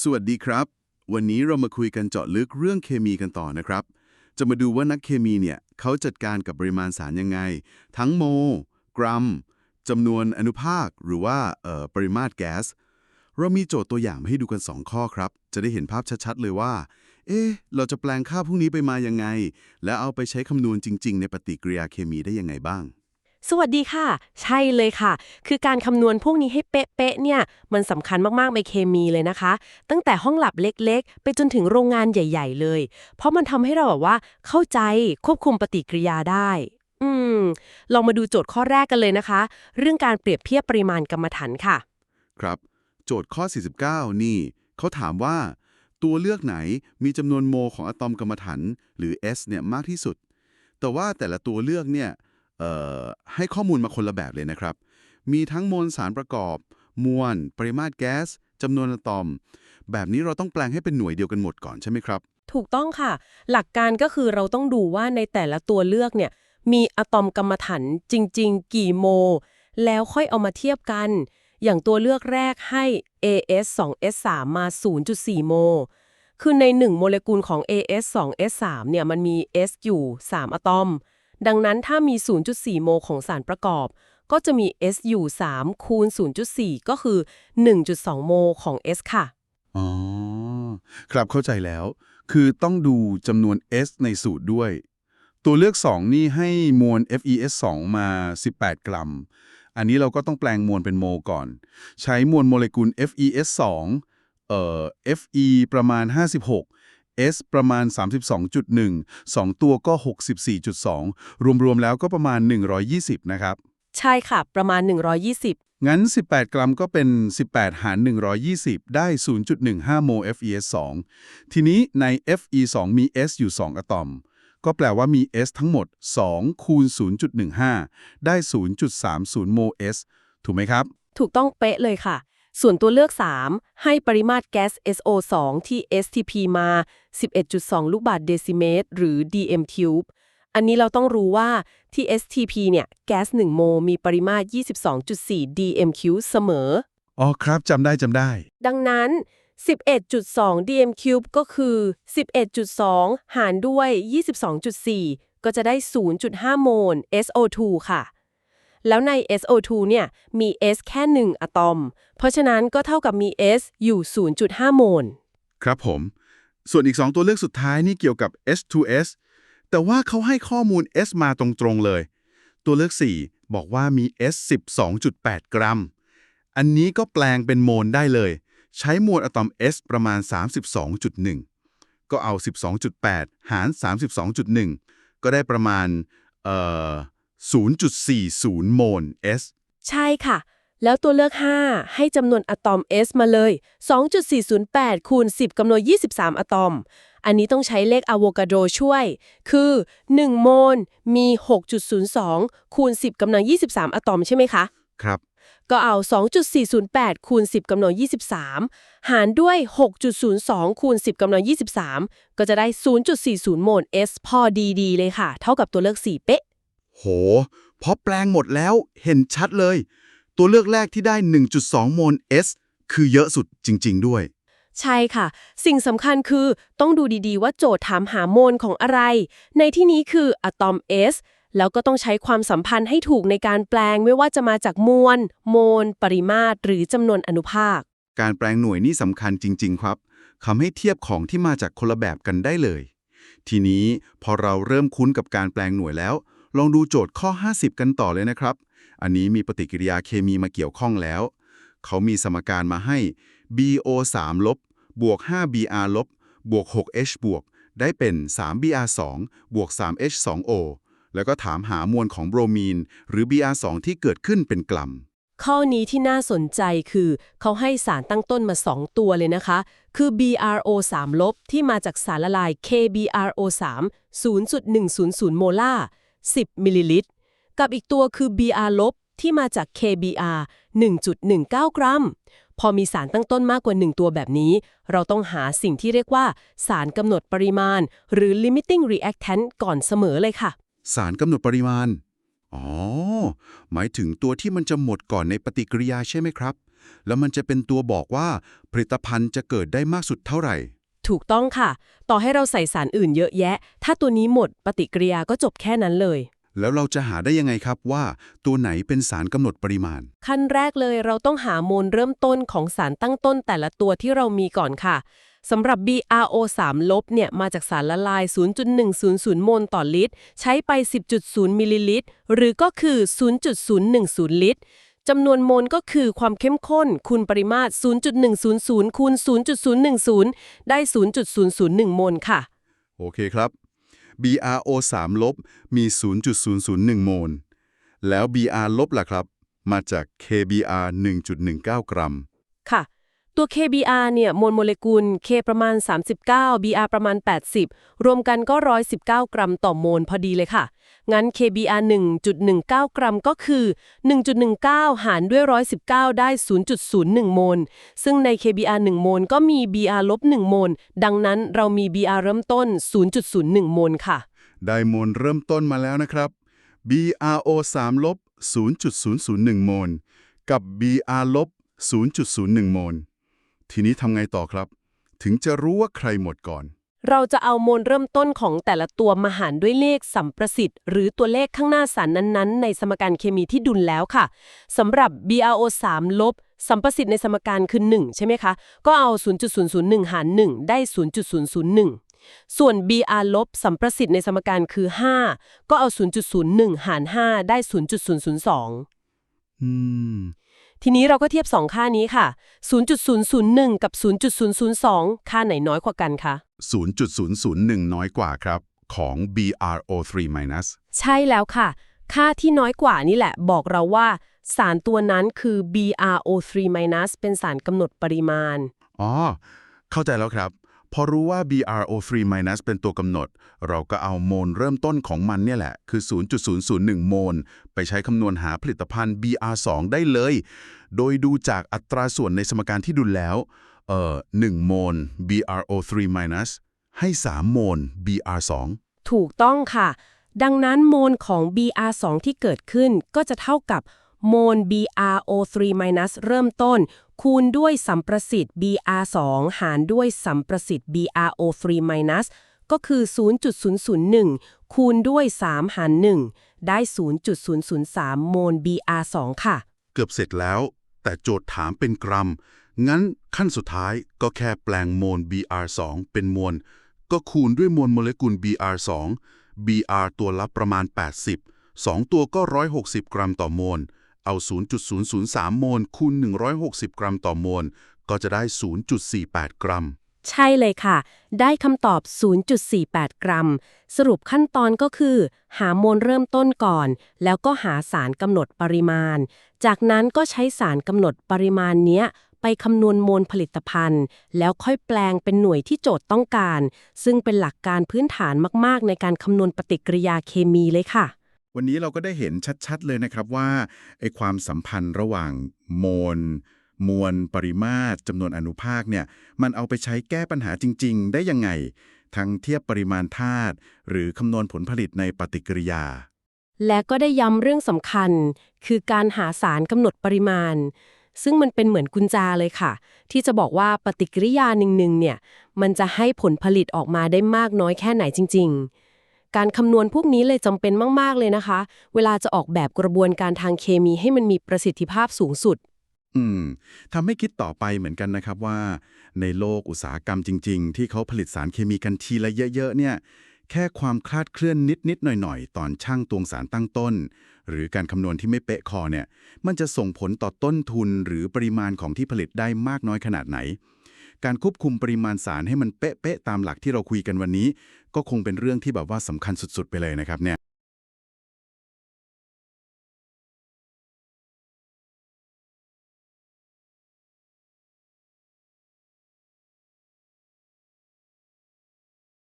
สวัสดีครับ วันนี้เรามาคุยกันเจาะลึกเรื่องเคมีกันต่อนะครับ จะมาดูว่านักเคมีเนี่ยเขาจัดการกับปริมาณสารยังไง ทั้งโม กรัมจำนวนอนุภาคหรือว่าเอ่อปริมาตรแก๊ส เรามีโจทย์ตัวอย่างมาให้ดูกัน 2 ข้อครับ จะได้เห็นภาพชัดๆ เลยว่า เอ๊ะ เราจะแปลงค่าพวกนี้ไปมายังไง แล้วเอาไปใช้คำนวณจริง ๆ ในปฏิกิริยาเคมีได้ยังไงบ้าง สวัสดีค่ะ ใช่เลยค่ะ คือการคำนวณพวกนี้ให้เป๊ะๆเนี่ย มันสำคัญมากๆในเคมีเลยนะคะ ตั้งแต่ห้องหลับเล็กๆ ไปจนถึงโรงงานใหญ่ๆเลย เพราะมันทำให้เราแบบว่าเข้าใจควบคุมปฏิกิริยาได้ อืม ลองมาดูโจทย์ข้อแรกกันเลยนะคะ เรื่องการเปรียบเทียบปริมาณกรรมฐานค่ะ ครับ โจทย์ข้อ 49 นี่ เขาถามว่า ตัวเลือกไหนมีจำนวนโมของอะตอมกรรมฐานหรือ S เนี่ยมากที่สุด แต่ว่าแต่ละตัวเลือกเนี่ย ให้ข้อมูลมาคนละแบบเลยนะครับ มีทั้งมวลสารประกอบ มวล ปริมาตรแก๊สจำนวนอะตอม แบบนี้เราต้องแปลงให้เป็นหน่วยเดียวกันหมดก่อนใช่ไหมครับ ถูกต้องค่ะ หลักการก็คือเราต้องดูว่าในแต่ละตัวเลือกเนี่ยมีอะตอมกรรมฐานจริง ๆ กี่โม แล้วค่อยเอามาเทียบกัน อย่างตัวเลือกแรกให้ AS 2 S 3มา 0.4 โม คือใน 1 โมเลกุลของ AS 2 S 3เนี่ยมันมี S อยู่ 3 อะตอม ดังนั้นถ้ามี 0.4 โมของสารประกอบ ก็จะมี S อยู่3คูณ 0.4 ก็คือ 1.2 โมของ S ค่ะ อ๋อ ครับเข้าใจแล้ว คือต้องดูจำนวน S ในสูตรด้วย ตัวเลือก 2 นี่ให้มวล FeS2 มา 18 กรัม อันนี้เราก็ต้องแปลงมวลเป็นโมก่อน ใช้มวลโมเลกุล FeS2 เอ่อ Fe ประมาณ 56 S ประมาณ 32.1 2 ตัวก็ 64.2 รวมๆ แล้วก็ประมาณ 120 นะครับ ใช่ค่ะ ประมาณ 120 งั้น 18 กรัมก็เป็น 18 หาร 120 ได้ 0.15 โม FeS2 ทีนี้ใน Fe2 มี S อยู่ 2 อะตอม ก็แปลว่ามี S ทั้งหมด 2 คูณ 0.15 ได้ 0.30 โม S ถูกไหมครับ ถูกต้องเป๊ะเลยค่ะ ส่วนตัวเลือก 3 ให้ปริมาตรแก๊ส SO2 ที่ STP มา 11.2 ลูกบาศก์เดซิเมตร หรือ dm cube อันนี้เราต้องรู้ว่าที่ STP เนี่ยแก๊ส1โมมีปริมาตร 22.4 dm cube เสมอ อ๋อครับจำได้จำได้ ดังนั้น 11.2 dm cube ก็คือ 11.2 หารด้วย 22.4 ก็จะได้ 0.5 โมล SO2 ค่ะ แล้วใน SO2 เนี่ยมี S แค่ 1 อะตอม เพราะฉะนั้นก็เท่ากับมี S อยู่ 0.5 โมล ครับผม ส่วนอีก 2 ตัวเลือกสุดท้ายนี่เกี่ยวกับ S2S แต่ว่าเขาให้ข้อมูล S มาตรงๆเลย ตัวเลือก 4 บอกว่ามี S 12.8 กรัม อันนี้ก็แปลงเป็นโมลได้เลย ใช้มวลอะตอม S ประมาณ 32.1 ก็เอา 12.8 หาร 32.1 ก็ได้ประมาณ เอ่อ 0.40 โมล S ใช่ค่ะ แล้วตัวเลือก 5 ให้จำนวนอะตอม S มาเลย 2.408 คูณ 10กำนวน 23 อะตอม อันนี้ต้องใช้เลขอะโวกาโดช่วย คือ 1 โมลมี 6.02 คูณ 10กำลัง23 อะตอมใช่ไหมคะ ครับ ก็เอา 2.408 คูณ 10กำลัง23 หารด้วย 6.02 คูณ 10กำลัง23 ก็จะได้ 0.40 โมล S พอดีๆเลยค่ะ เท่ากับตัวเลือก 4 เป๊ะ โหพอแปลงหมดแล้วเห็นชัดเลย ตัวเลือกแรกที่ได้ 1.2 โมล S คือเยอะสุดจริง ๆ ด้วย ใช่ค่ะ สิ่งสำคัญคือต้องดูดีๆ ว่าโจทย์ถามหาโมลของอะไร ในที่นี้คืออะตอม S แล้วก็ต้องใช้ความสัมพันธ์ให้ถูกในการแปลงไม่ว่าจะมาจากมวล โมล ปริมาตร หรือจำนวนอนุภาค การแปลงหน่วยนี่สำคัญจริง ๆ ครับทำให้เทียบของที่มาจากคนละแบบกันได้เลย ทีนี้พอเราเริ่มคุ้นกับการแปลงหน่วยแล้ว ลองดูโจทย์ข้อ 50 กันต่อเลยนะครับ อันนี้มีปฏิกิริยาเคมีมาเกี่ยวข้องแล้ว เขามีสมการมาให้ BO3 ลบบวก 5Br ลบบวก 6H บวก ได้เป็น 3Br2 บวก 3H2O แล้วก็ถามหามวลของโบรมีน หรือ Br2 ที่เกิดขึ้นเป็นกลัมข้อนี้ที่น่าสนใจคือ เขาให้สารตั้งต้นมา 2 ตัวเลยนะคะ คือ BRO3 ลบที่มาจากสารละลาย KBRO3 0.100 โมลาร์ 10 มิลลิลิตร กับอีกตัวคือ BR ลบที่มาจาก KBR 1.19 กรัม พอมีสารตั้งต้นมากกว่า 1 ตัวแบบนี้ เราต้องหาสิ่งที่เรียกว่า สารกำหนดปริมาณ หรือ limiting reactant ก่อนเสมอเลยค่ะ สารกำหนดปริมาณ อ๋อ หมายถึงตัวที่มันจะหมดก่อนในปฏิกิริยาใช่ไหมครับ แล้วมันจะเป็นตัวบอกว่าผลิตภัณฑ์จะเกิดได้มากสุดเท่าไหร่ ถูกต้องค่ะ ต่อให้เราใส่สารอื่นเยอะแยะ ถ้าตัวนี้หมดปฏิกิริยาก็จบแค่นั้นเลย แล้วเราจะหาได้ยังไงครับว่า ตัวไหนเป็นสารกำหนดปริมาณ ขั้นแรกเลยเราต้องหาโมลเริ่มต้นของสารตั้งต้นแต่ละตัวที่เรามีก่อนค่ะสำหรับ BRO 3ลบเนี่ยมาจากสารละลาย 0.100 โมลต่อลิตร ใช้ไป 10.0 มิลลิลิตร หรือก็คือ 0.010 ลิตร จำนวนโมลก็คือความเข้มข้นคูณปริมาตร 0.100 คูณ 0.010 ได้ 0.001 โมลค่ะ โอเคครับ BRO 3ลบมี 0.001 โมล แล้ว BR ลบล่ะครับ มาจาก KBR 1.19 กรัม ค่ะ ตัว KBR เนี่ยมวลโมเลกุล K ประมาณ 39 BR ประมาณ 80 รวมกันก็ 119 กรัมต่อโมลพอดีเลยค่ะ งั้น KBR 1.19 กรัมก็คือ 1.19 หารด้วย 119 ได้ 0.01 โมล ซึ่งใน KBR 1 โมลก็มี BR ลบ 1 โมล ดังนั้นเรามี BR เริ่มต้น 0.01 โมลค่ะ ได้โมลเริ่มต้นมาแล้วนะครับ BRO 3ลบ0.001 โมล กับ BR ลบ0.01 โมล ทีนี้ทำไงต่อครับ ถึงจะรู้ว่าใครหมดก่อน เราจะเอาโมลเริ่มต้นของแต่ละตัวมาหารด้วยเลขสัมประสิทธิ์ หรือตัวเลขข้างหน้าสารนั้นๆ ในสมการเคมีที่ดุลแล้วค่ะสำหรับ BRO 3 ลบสัมประสิทธิ์ในสมการคือ 1 ใช่ไหมคะ ก็เอา 0.001 หาร 1 ได้ 0.001 ส่วน BR ลบสัมประสิทธิ์ในสมการคือ 5 ก็เอา 0.01 หาร 5 ได้ 0.002 อืม ทีนี้เราก็เทียบ 2 ค่านี้ค่ะ 0.001 กับ 0.002 ค่าไหนน้อยกว่ากันคะ 0.001 น้อยกว่าครับ ของ BRO3 minus ใช่แล้วค่ะ ค่าที่น้อยกว่านี่แหละ บอกเราว่า สารตัวนั้นคือ BRO3- เป็นสารกำหนดปริมาณ อ๋อ เข้าใจแล้วครับ พอรู้ว่า BRO3 เป็นตัวกำหนด เราก็เอาโมลเริ่มต้นของมันเนี่ยแหละ คือ 0.001 โมล ไปใช้คำนวณหาผลิตภัณฑ์ BR2 ได้เลย โดยดูจากอัตราส่วนในสมการที่ดุลแล้ว เอ่อ 1 โมล BRO3 ให้ 3 โมล BR2 ถูกต้องค่ะ ดังนั้นโมลของ BR2 ที่เกิดขึ้นก็จะเท่ากับ โมล BRO3- เริ่มต้น คูณด้วยสัมประสิทธิ์ BR2 หารด้วยสัมประสิทธิ์ BRO3- ก็คือ 0.001 คูณด้วย 3 หาร 1 ได้ 0.003 โมล BR2 ค่ะ เกือบเสร็จแล้ว แต่โจทย์ถามเป็นกรัม งั้นขั้นสุดท้ายก็แค่แปลงโมล Br2 เป็นมวล ก็คูณด้วยมวลโมเลกุล Br2 Br ตัวละประมาณ 80 2 ตัวก็ 160 กรัมต่อโมล เอา 0.003 โมลคูณ 160 กรัมต่อโมล ก็จะได้ 0.48 กรัม ใช่เลยค่ะ ได้คำตอบ 0.48 กรัม สรุปขั้นตอนก็คือ หาโมลเริ่มต้นก่อน แล้วก็หาสารกำหนดปริมาณ จากนั้นก็ใช้สารกำหนดปริมาณเนี้ยไปคำนวณโมลผลิตภัณฑ์ แล้วค่อยแปลงเป็นหน่วยที่โจทย์ต้องการ ซึ่งเป็นหลักการพื้นฐานมาก ๆ ในการคำนวณปฏิกิริยาเคมีเลยค่ะ วันนี้เราก็ได้เห็นชัดๆเลยนะครับว่าไอ้ความสัมพันธ์ระหว่างโมลมวลปริมาตรจำนวนอนุภาคเนี่ยมันเอาไปใช้แก้ปัญหาจริง ๆ ได้ยังไง ทั้งเทียบปริมาณธาตุหรือคำนวณผลผลิตในปฏิกิริยา และก็ได้ย้ำเรื่องสำคัญ คือการหาสารกำหนดปริมาณ ซึ่งมันเป็นเหมือนกุญแจเลยค่ะ ที่จะบอกว่าปฏิกิริยาหนึ่งๆเนี่ยมันจะให้ผลผลิตออกมาได้มากน้อยแค่ไหนจริง ๆ การคำนวณพวกนี้เลยจำเป็นมาก ๆ เลยนะคะ เวลาจะออกแบบกระบวนการทางเคมีให้มันมีประสิทธิภาพสูงสุด อืมทำให้คิดต่อไปเหมือนกันนะครับว่า ในโลกอุตสาหกรรมจริง ๆ ที่เขาผลิตสารเคมีกันทีละเยอะ ๆ เนี่ย แค่ความคลาดเคลื่อนนิด ๆ หน่อย ๆ ตอนช่างตวงสารตั้งต้น หรือการคำนวณที่ไม่เป๊ะคอเนี่ย มันจะส่งผลต่อต้นทุนหรือปริมาณของที่ผลิตได้มากน้อยขนาดไหน การควบคุมปริมาณสารให้มันเป๊ะๆตามหลักที่เราคุยกันวันนี้ ก็คงเป็นเรื่องที่แบบว่าสำคัญสุด ๆ ไปเลยนะครับเนี่ย